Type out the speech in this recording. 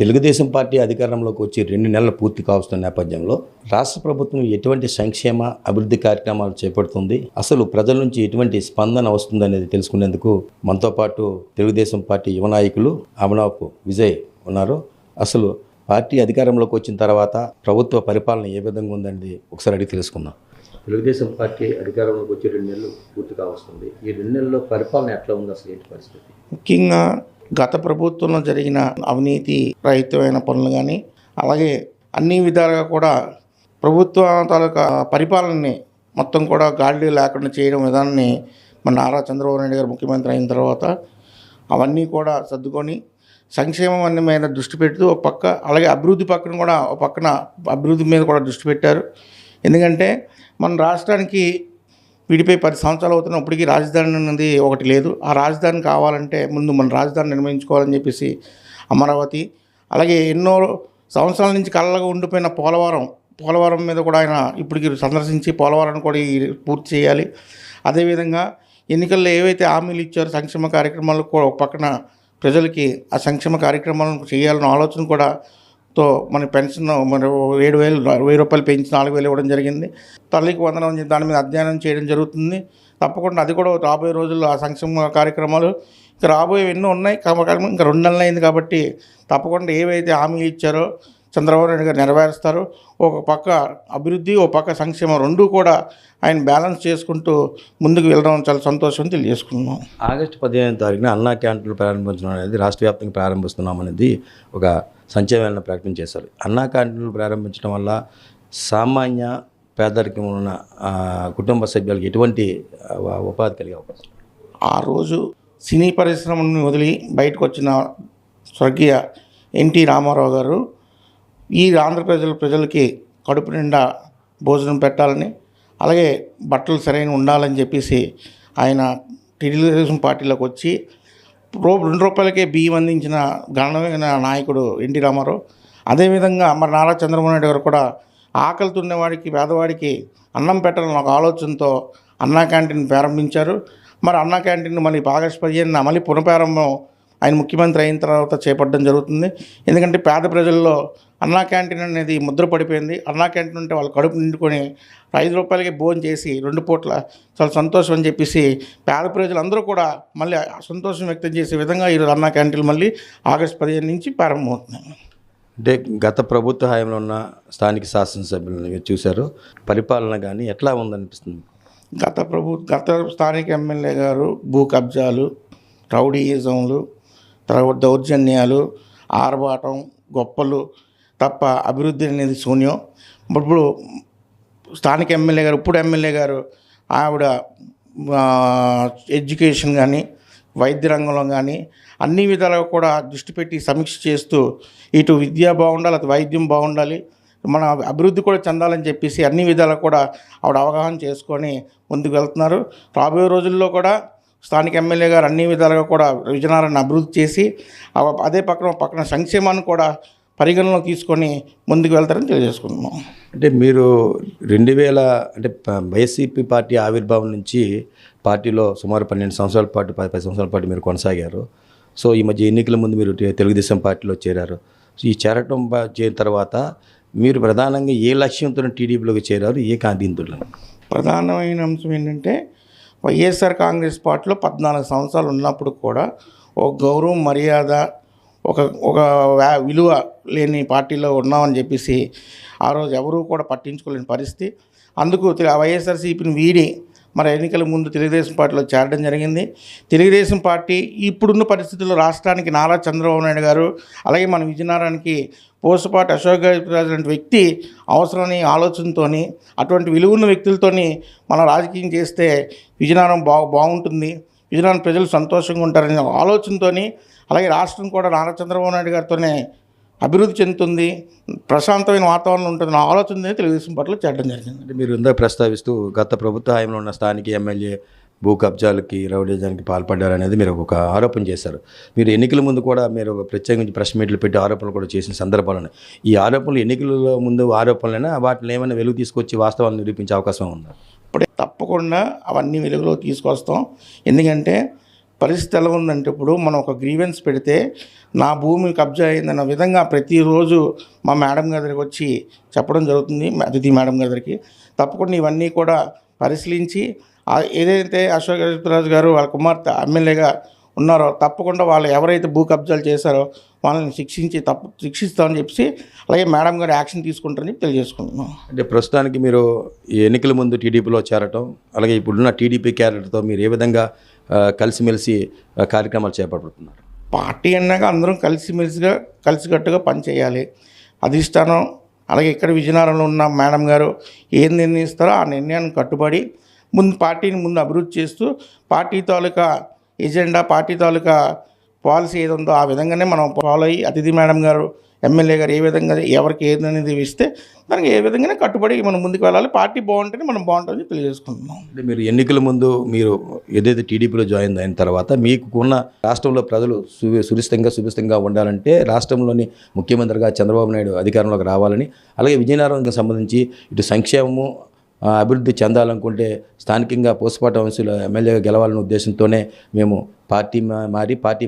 Telugu Desam party అధికారంలోకి వచ్చి రెండు నెలలు పూర్తి కావస్తున్న నేపథ్యంలో రాష్ట్ర ప్రభుత్వం ఎటువంటి సంక్షేమ అభివృద్ధి కార్యక్రమాలు చేపడుతుంది? అసలు ప్రజల నుంచి ఎటువంటి స్పందన వస్తుంది అనేది తెలుసుకునేందుకు మనతో పాటు తెలుగుదేశం పార్టీ యువ నాయకులు అమనాపు విజయ్ ఉన్నారు. అసలు పార్టీ అధికారంలోకి వచ్చిన తర్వాత ప్రభుత్వ పరిపాలన ఏ విధంగా ఉందనేది ఒకసారి అడిగి తెలుసుకుందాం. తెలుగుదేశం పార్టీ అధికారంలోకి వచ్చి రెండు నెలలు పూర్తి కావస్తుంది ఈ రెండు నెలల్లో పరిపాలన ఎట్లా ఉంది? అసలు ఏంటి పరిస్థితి? ముఖ్యంగా గత ప్రభుత్వంలో జరిగిన అవినీతి రహితమైన పనులు కానీ అలాగే అన్ని విధాలుగా కూడా ప్రభుత్వ తాలూకా పరిపాలనని మొత్తం కూడా గాలి లేకుండా చేయడం విధానాన్ని మన నారా చంద్రబాబు నాయుడు గారు ముఖ్యమంత్రి అయిన తర్వాత అవన్నీ కూడా సర్దుకొని సంక్షేమం అన్ని మీద దృష్టి పెడుతూ ఒక పక్క అలాగే అభివృద్ధి పక్కన కూడా ఒక పక్కన అభివృద్ధి మీద కూడా దృష్టి పెట్టారు. ఎందుకంటే మన రాష్ట్రానికి వీటిపై పది సంవత్సరాలు అవుతున్నప్పటికీ రాజధాని అనేది ఒకటి లేదు. ఆ రాజధాని కావాలంటే ముందు మన రాజధాని నిర్మించుకోవాలని చెప్పేసి అమరావతి అలాగే ఎన్నో సంవత్సరాల నుంచి కళ్ళగా ఉండిపోయిన పోలవరం పోలవరం మీద కూడా ఆయన ఇప్పటికి సందర్శించి పోలవరాన్ని కూడా ఈ పూర్తి చేయాలి. అదేవిధంగా ఎన్నికల్లో ఏవైతే హామీలు ఇచ్చారో సంక్షేమ కార్యక్రమాలు కూడా ఒక పక్కన ప్రజలకి ఆ సంక్షేమ కార్యక్రమాలను చేయాలన్న ఆలోచన కూడా తో మన పెన్షన్ మరి ఏడు వేలు వెయ్యి రూపాయలు పెంచి నాలుగు వేలు ఇవ్వడం జరిగింది. తల్లికి వందనం అని దాని మీద అధ్యయనం చేయడం జరుగుతుంది. తప్పకుండా అది కూడా రాబోయే రోజుల్లో ఆ సంక్షేమ కార్యక్రమాలు ఇంకా రాబోయే ఎన్నో ఉన్నాయి. కాబట్టి ఇంకా రెండు నెలలు అయింది కాబట్టి తప్పకుండా ఏవైతే హామీలు ఇచ్చారో చంద్రబాబు నాయుడు గారు నెరవేరుస్తారు. ఒక పక్క అభివృద్ధి ఒక పక్క సంక్షేమం రెండూ కూడా ఆయన బ్యాలెన్స్ చేసుకుంటూ ముందుకు వెళ్ళడం చాలా సంతోషం తెలియజేసుకున్నాం ఆగస్టు పదిహేను తారీఖున అన్నా క్యాంటీన్లు ప్రారంభించడం అనేది రాష్ట్ర వ్యాప్తంగా ప్రారంభిస్తున్నాం అనేది ఒక సంచలన ప్రకటన చేశారు. అన్నా క్యాంటీన్లు ప్రారంభించడం వల్ల సామాన్య పేదరికం ఉన్న కుటుంబ సభ్యులకు ఎటువంటి ఉపాధి కలిగే అవకాశం ఆ రోజు సినీ పరిశ్రమను వదిలి బయటకు వచ్చిన స్వర్గీయ ఎన్టీ రామారావు గారు ఈ ఆంధ్ర ప్రజల ప్రజలకి కడుపు నిండా భోజనం పెట్టాలని అలాగే బట్టలు సరైన ఉండాలని చెప్పేసి ఆయన తెలుగుదేశం పార్టీలోకి వచ్చి రూ రెండు రూపాయలకే బియ్యం అందించిన గణమైన నాయకుడు ఎన్టీ రామారావు. అదేవిధంగా మరి నారా చంద్రబాబు నాయుడు గారు కూడా ఆకలి ఉన్నవాడికి పేదవాడికి అన్నం పెట్టాలని ఒక ఆలోచనతో అన్నా క్యాంటీన్ ప్రారంభించారు. మరి అన్నా క్యాంటీన్ మళ్ళీ ఆగస్టు పదిహేనున మళ్ళీ పునఃప్రారంభం ఆయన ముఖ్యమంత్రి అయిన తర్వాత చేపట్టడం జరుగుతుంది. ఎందుకంటే పేద ప్రజల్లో అన్నా క్యాంటీన్ అనేది ముద్ర పడిపోయింది. అన్నా క్యాంటీన్ ఉంటే వాళ్ళు కడుపు నిండుకొని ఐదు రూపాయలకి భోజనం చేసి రెండు పూట్ల చాలా సంతోషం అని చెప్పేసి పేద ప్రజలందరూ కూడా మళ్ళీ సంతోషం వ్యక్తం చేసే విధంగా ఈరోజు అన్నా క్యాంటీన్ మళ్ళీ ఆగస్టు పదిహేను నుంచి ప్రారంభమవుతున్నాయి. అంటే గత ప్రభుత్వ హయాంలో ఉన్న స్థానిక శాసనసభ్యులను చూశారు. పరిపాలన కానీ ఎట్లా ఉందనిపిస్తుంది? గత ప్రభు గత స్థానిక ఎమ్మెల్యే గారు భూ కబ్జాలు రౌడీయిజంలు తర్వాత దౌర్జన్యాలు ఆర్భాటం గొప్పలు తప్ప అభివృద్ధి అనేది శూన్యం. ఇప్పుడు స్థానిక ఎమ్మెల్యే గారు ఇప్పుడు ఎమ్మెల్యే గారు ఆవిడ ఎడ్యుకేషన్ కానీ వైద్య రంగంలో కానీ అన్ని విధాలుగా కూడా దృష్టి పెట్టి సమీక్ష చేస్తూ ఇటు విద్య బాగుండాలి అటు వైద్యం బాగుండాలి మన అభివృద్ధి కూడా చెందాలని చెప్పేసి అన్ని విధాలు కూడా ఆవిడ అవగాహన చేసుకొని ముందుకు వెళ్తున్నారు. రాబోయే రోజుల్లో కూడా స్థానిక ఎమ్మెల్యే గారు అన్ని విధాలుగా కూడా విజయనగరాన్ని అభివృద్ధి చేసి అదే పక్కన పక్కన సంక్షేమాన్ని కూడా పరిగణలో తీసుకొని ముందుకు వెళ్తారని తెలియజేసుకుంటున్నాం. అంటే మీరు రెండు వేల అంటే వైసీపీ పార్టీ ఆవిర్భావం నుంచి పార్టీలో సుమారు పన్నెండు సంవత్సరాల పాటు పది పది సంవత్సరాల పాటు మీరు కొనసాగారు. సో ఈ మధ్య ఎన్నికల ముందు మీరు తెలుగుదేశం పార్టీలో చేరారు. సో ఈ చేరటం చేరిన తర్వాత మీరు ప్రధానంగా ఏ లక్ష్యంతో టీడీపీలోకి చేరారు? ఏ కాంతింతులు? ప్రధానమైన అంశం ఏంటంటే వైఎస్ఆర్ కాంగ్రెస్ పార్టీలో పద్నాలుగు సంవత్సరాలు ఉన్నప్పుడు కూడా ఒక గౌరవం మర్యాద ఒక ఒక విలువ లేని పార్టీలో ఉన్నామని చెప్పేసి ఆ రోజు ఎవరూ కూడా పట్టించుకోలేని పరిస్థితి. అందుకు వైఎస్ఆర్సీపీని వీడి మరి ఎన్నికల ముందు తెలుగుదేశం పార్టీలో చేరడం జరిగింది. తెలుగుదేశం పార్టీ ఇప్పుడున్న పరిస్థితుల్లో రాష్ట్రానికి నారా చంద్రబాబు నాయుడు గారు అలాగే మన విజయనగరానికి పోసుపాటి అశోక్ గజపతిరాజు లాంటి వ్యక్తి అవసరమని ఆలోచనతోని అటువంటి విలువన్న వ్యక్తులతోని మనం రాజకీయం చేస్తే విజయనగరం బా బాగుంటుంది. విజయనగరం ప్రజలు సంతోషంగా ఉంటారనే ఆలోచనతోని అలాగే రాష్ట్రం కూడా నారా చంద్రబాబు నాయుడు గారితోనే అభివృద్ధి చెందుతుంది ప్రశాంతమైన వాతావరణం ఉంటుంది నా ఆలోచన తెలుగుదేశం పార్టీలో చేరడం జరిగింది. అంటే మీరు ఇందాక ప్రస్తావిస్తూ గత ప్రభుత్వ హయాంలో ఉన్న స్థానిక ఎమ్మెల్యే భూ కబ్జాలకి రౌడీజానికి పాల్పడ్డారనేది మీరు ఒక ఆరోపణ చేశారు. మీరు ఎన్నికల ముందు కూడా మీరు ప్రత్యేకించి ప్రెస్ మీట్లు పెట్టి ఆరోపణలు కూడా చేసిన సందర్భాలు ఉన్నాయి ఈ ఆరోపణలు ఎన్నికల ముందు ఆరోపణలైనా వాటిని ఏమైనా వెలుగు తీసుకొచ్చి వాస్తవాన్ని నిరూపించే అవకాశం ఉందా? ఇప్పుడే తప్పకుండా అవన్నీ వెలుగులో తీసుకొస్తాం. ఎందుకంటే పరిస్థితి ఎలా ఉందంటే ఇప్పుడు మనం ఒక గ్రీవెన్స్ పెడితే నా భూమి కబ్జా అయిందన్న విధంగా ప్రతిరోజు మా మేడం గారికి వచ్చి చెప్పడం జరుగుతుంది అతిథి మేడం గారికి తప్పకుండా ఇవన్నీ కూడా పరిశీలించి ఏదైతే అశోక్ రాజు గారు వాళ్ళ కుమార్తె ఎమ్మెల్యేగా ఉన్నారో తప్పకుండా వాళ్ళు ఎవరైతే భూ కబ్జాలు చేశారో వాళ్ళని శిక్షించి తప్పు శిక్షిస్తామని చెప్పి అలాగే మేడం గారు యాక్షన్ తీసుకుంటారని చెప్పి తెలియజేసుకుంటున్నాం. అంటే ప్రస్తుతానికి మీరు ఈ ఎన్నికల ముందు టీడీపీలో చేరటం అలాగే ఇప్పుడున్న టీడీపీ క్యాడర్తో మీరు ఏ విధంగా కలిసిమెలిసి కార్యక్రమాలు చేపడుతున్నారు? పార్టీ అన్నాక అందరం కలిసిమెలిసిగా కలిసికట్టుగా పనిచేయాలి అధిష్టానం అలాగే ఇక్కడ విజయనగరంలో ఉన్న మేడం గారు ఏం నిర్ణయిస్తారో ఆ నిర్ణయానికి కట్టుబడి ముందు పార్టీని ముందు అభివృద్ధి చేస్తూ పార్టీ తాలూకా ఎజెండా పార్టీ తాలూకా పాలసీ ఏది ఉందో ఆ విధంగానే మనం ఫాలో అయ్యి అతిథి మేడం గారు ఎమ్మెల్యే గారు ఏ విధంగా ఎవరికి ఏది అనేది ఇస్తే దానికి ఏ విధంగానే కట్టుబడి మనం ముందుకు వెళ్ళాలి. పార్టీ బాగుంటేనే మనం బాగుంటుందని తెలియజేసుకుంటున్నాం. అంటే మీరు ఎన్నికల ముందు మీరు ఏదైతే టీడీపీలో జాయిన్ అయిన తర్వాత మీకు ఉన్న రాష్ట్రంలో ప్రజలు సురిస్తంగా సురిష్టంగా ఉండాలంటే రాష్ట్రంలోని ముఖ్యమంత్రిగా చంద్రబాబు నాయుడు అధికారంలోకి రావాలని అలాగే విజయనగరంకి సంబంధించి ఇటు సంక్షేమము అభివృద్ధి చెందాలనుకుంటే స్థానికంగా పోస్పాట వంశీల ఎమ్మెల్యేగా గెలవాలనే ఉద్దేశంతోనే మేము పార్టీ మా- మారి పార్టీ